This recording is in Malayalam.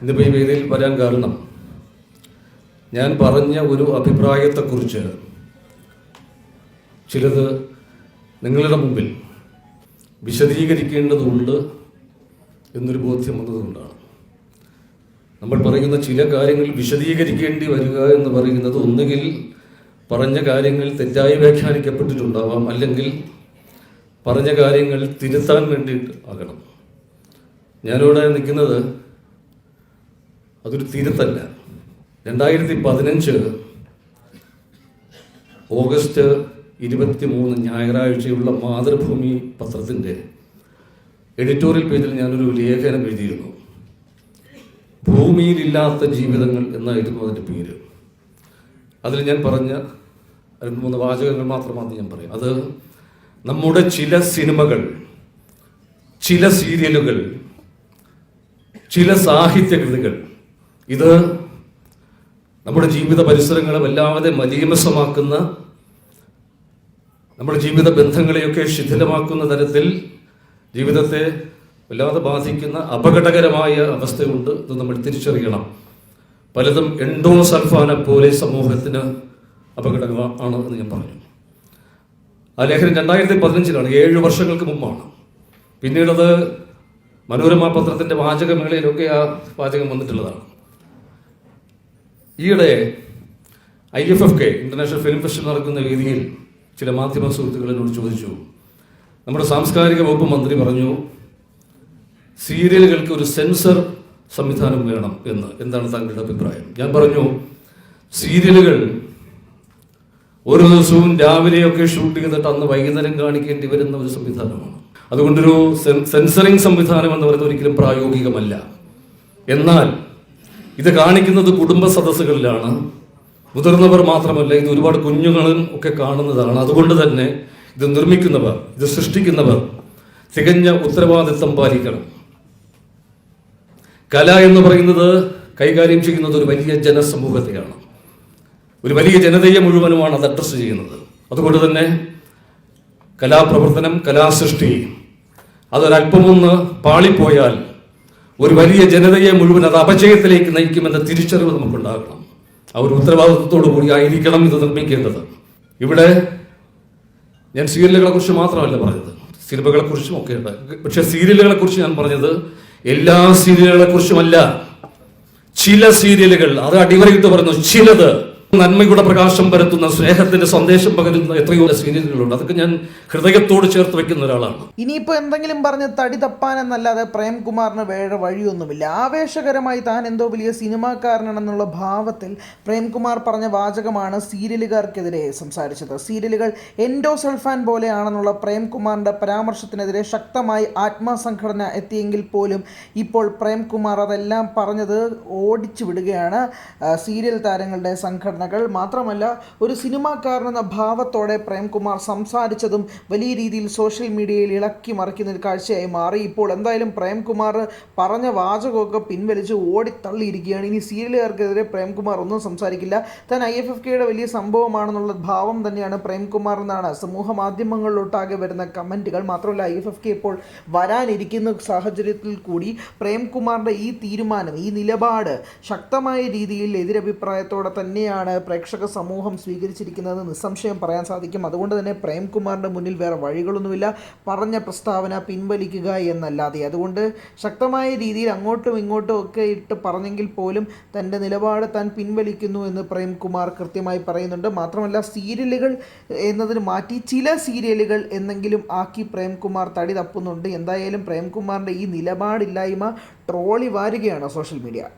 ഇന്നിപ്പോൾ ഈ വേദിയിൽ വരാൻ കാരണം ഞാൻ പറഞ്ഞ ഒരു അഭിപ്രായത്തെക്കുറിച്ച് ചിലത് നിങ്ങളുടെ മുമ്പിൽ വിശദീകരിക്കേണ്ടതുണ്ട് എന്നൊരു ബോധ്യം വന്നതുകൊണ്ടാണ്. നമ്മൾ പറയുന്ന ചില കാര്യങ്ങൾ വിശദീകരിക്കേണ്ടി വരിക എന്ന് പറയുന്നത് ഒന്നുകിൽ പറഞ്ഞ കാര്യങ്ങൾ തെറ്റായി വ്യാഖ്യാനിക്കപ്പെട്ടിട്ടുണ്ടാവാം അല്ലെങ്കിൽ പറഞ്ഞ കാര്യങ്ങൾ തിരുത്താൻ വേണ്ടിയിട്ട് ആകണം. ഞാനിവിടെ നിൽക്കുന്നത് അതൊരു തിരുത്തല്ല. രണ്ടായിരത്തി പതിനഞ്ച് ഓഗസ്റ്റ് ഇരുപത്തി മൂന്ന് ഞായറാഴ്ചയുള്ള മാതൃഭൂമി പത്രത്തിന്റെ എഡിറ്റോറിയൽ പേജിൽ ഞാനൊരു ലേഖനം എഴുതിയിരുന്നു. ഭൂമിയിലില്ലാത്ത ജീവിതങ്ങൾ എന്നായിരുന്നു അതിന്റെ പേര്. അതിൽ ഞാൻ പറഞ്ഞ രണ്ട് മൂന്ന് വാചകങ്ങൾ മാത്രമാണ് ഞാൻ പറയും. അത് നമ്മുടെ ചില സിനിമകൾ ചില സീരിയലുകൾ ചില സാഹിത്യകൃതികൾ ഇത് നമ്മുടെ ജീവിത പരിസരങ്ങളെ വല്ലാതെ മലീമസമാക്കുന്ന നമ്മുടെ ജീവിത ബന്ധങ്ങളെയൊക്കെ ശിഥിലമാക്കുന്ന തരത്തിൽ ജീവിതത്തെ വല്ലാതെ ബാധിക്കുന്ന അപകടകരമായ അവസ്ഥയുണ്ട് ഇത് നമ്മൾ തിരിച്ചറിയണം. പലതും എൻഡോ സൽഫാന പോലെ സമൂഹത്തിന് അപകടമാണ് എന്ന് ഞാൻ പറഞ്ഞു. ആ ലേഖനം രണ്ടായിരത്തി പതിനഞ്ചിലാണ് ഏഴ് വർഷങ്ങൾക്ക് മുമ്പാണ്. പിന്നീടത് മനോരമ പത്രത്തിന്റെ വാചകമേളയിലൊക്കെ ആ വാചകം വന്നിട്ടുള്ളതാണ്. ഈയിടെ I F F K international film festival നടക്കുന്ന വേദിയിൽ ചില മാധ്യമ സുഹൃത്തുക്കൾ എന്നോട് ചോദിച്ചു. നമ്മുടെ സാംസ്കാരിക വകുപ്പ് മന്ത്രി പറഞ്ഞു സീരിയലുകൾക്ക് ഒരു സെൻസർ സംവിധാനം വേണം എന്ന്. എന്താണ് താങ്കളുടെ അഭിപ്രായം? ഞാൻ പറഞ്ഞു സീരിയലുകൾ ഒരു ദിവസവും രാവിലെയൊക്കെ ഷൂട്ട് ചെയ്തിട്ട് അന്ന് വൈകുന്നേരം കാണിക്കേണ്ടി വരുന്ന ഒരു സംവിധാനമാണ്. അതുകൊണ്ടൊരു സെൻ- സെൻസറിങ് സംവിധാനം എന്ന് പറയുന്നത് ഒരിക്കലും പ്രായോഗികമല്ല. എന്നാൽ ഇത് കാണിക്കുന്നത് കുടുംബ സദസ്സുകളിലാണ്. മുതിർന്നവർ മാത്രമല്ല ഇത് ഒരുപാട് കുഞ്ഞുങ്ങളും ഒക്കെ കാണുന്നതാണ്. അതുകൊണ്ട് തന്നെ ഇത് നിർമ്മിക്കുന്നവർ ഇത് സൃഷ്ടിക്കുന്നവർ തികഞ്ഞ ഉത്തരവാദിത്വം പാലിക്കണം. കല എന്ന് പറയുന്നത് കൈകാര്യം ചെയ്യുന്നത് ഒരു വലിയ ജനസമൂഹത്തെയാണ്. ഒരു വലിയ ജനതയെ മുഴുവനുമാണ് അത് അഡ്രസ് ചെയ്യുന്നത്. അതുകൊണ്ട് തന്നെ കലാപ്രവർത്തനം കലാസൃഷ്ടി അതൊരല്പമൊന്ന് പാളിപ്പോയാൽ ഒരു വലിയ ജനതയെ മുഴുവൻ അത് അപജയത്തിലേക്ക് നയിക്കുമെന്ന തിരിച്ചറിവ് നമുക്കുണ്ടാകണം. അവർ ഉത്തരവാദിത്വത്തോടു കൂടി ആയിരിക്കണം ഇത് നിർമ്മിക്കേണ്ടത്. ഇവിടെ ഞാൻ സീരിയലുകളെ കുറിച്ച് മാത്രമല്ല പറഞ്ഞത്. സിനിമകളെ കുറിച്ചും ഒക്കെ ഉണ്ട്. പക്ഷെ സീരിയലുകളെ കുറിച്ച് ഞാൻ പറഞ്ഞത് എല്ലാ സീരിയലുകളെ കുറിച്ചുമല്ല ചില സീരിയലുകൾ അത് അടിവരയിട്ട് പറഞ്ഞു ചിലത് നന്മയുടെ പ്രകാശം പരത്തുന്ന സ്നേഹത്തിന്റെ സന്ദേശം പകരുന്ന എത്രയോ സീരിയലുകളുണ്ട്. അതൊക്കെ ഞാൻ ഹൃദയത്തോട് ചേർത്ത് വെക്കുന്ന ഒരാളാണ്. ഇനിയിപ്പോ എന്തെങ്കിലും പറഞ്ഞ് തടി തപ്പാൻ എന്നല്ലാതെ പ്രേംകുമാറിന് വേറെ വഴിയൊന്നുമില്ല. ആവേശകരമായി താൻ എന്തോ വലിയ സിനിമാക്കാരനാണെന്നുള്ള ഭാവത്തിൽ പ്രേംകുമാർ പറഞ്ഞ വാചകമാണ് സീരിയലുകാർക്കെതിരെ സംസാരിച്ചത്. സീരിയലുകൾ എൻഡോ സൾഫാൻ പോലെയാണെന്നുള്ള പ്രേംകുമാറിന്റെ പരാമർശത്തിനെതിരെ ശക്തമായി ആത്മസംഘടന എത്തിയെങ്കിൽ പോലും ഇപ്പോൾ പ്രേംകുമാർ അതെല്ലാം പറഞ്ഞത് ഓടിച്ചു വിടുകയാണ് സീരിയൽ താരങ്ങളുടെ സംഘടനകൾ. മാത്രമല്ല ഒരു സിനിമാക്കാരനെന്ന ഭാവത്തോടെ പ്രേംകുമാർ സംസാരിച്ചതും വലിയ രീതിയിൽ സോഷ്യൽ മീഡിയയിൽ ഇളക്കി മറിക്കുന്ന ഒരു കാഴ്ചയായി മാറി. ഇപ്പോൾ എന്തായാലും പ്രേംകുമാർ പറഞ്ഞ വാചകമൊക്കെ പിൻവലിച്ച് ഓടിത്തള്ളിയിരിക്കുകയാണ്. ഇനി സീരിയലുകാർക്കെതിരെ പ്രേംകുമാർ ഒന്നും സംസാരിക്കില്ല. താൻ ഐ എഫ് എഫ് കെയുടെ വലിയ സംഭവമാണെന്നുള്ള ഭാവം തന്നെയാണ് പ്രേംകുമാർ എന്നാണ് സമൂഹ മാധ്യമങ്ങളിലോട്ടാകെ വരുന്ന കമന്റുകൾ. മാത്രമല്ല ഐ എഫ് എഫ് കെ ഇപ്പോൾ വരാനിരിക്കുന്ന സാഹചര്യത്തിൽ കൂടി പ്രേംകുമാറിന്റെ ഈ തീരുമാനം ഈ നിലപാട് ശക്തമായ രീതിയിൽ എതിരഭിപ്രായത്തോടെ തന്നെയാണ് പ്രേക്ഷക സമൂഹം സ്വീകരിച്ചിരിക്കുന്നത് നിസ്സംശയം പറയാൻ സാധിക്കും. അതുകൊണ്ട് തന്നെ പ്രേംകുമാറിന്റെ മുന്നിൽ വേറെ വഴികളൊന്നുമില്ല. പറഞ്ഞ പ്രസ്താവന പിൻവലിക്കുക എന്നല്ലാതെ. അതുകൊണ്ട് ശക്തമായ രീതിയിൽ അങ്ങോട്ടും ഇങ്ങോട്ടും ഒക്കെ ഇട്ട് പറഞ്ഞെങ്കിൽ പോലും തന്റെ നിലപാട് താൻ പിൻവലിക്കുന്നു എന്ന് പ്രേംകുമാർ കൃത്യമായി പറയുന്നുണ്ട്. മാത്രമല്ല സീരിയലുകൾ എന്നതിന് മാറ്റി ചില സീരിയലുകൾ എന്നെങ്കിലും ആക്കി പ്രേംകുമാർ തടി തപ്പുന്നുണ്ട്. എന്തായാലും പ്രേംകുമാറിന്റെ ഈ നിലപാടില്ലായ്മ ട്രോളി വാരുകയാണ് സോഷ്യൽ മീഡിയ.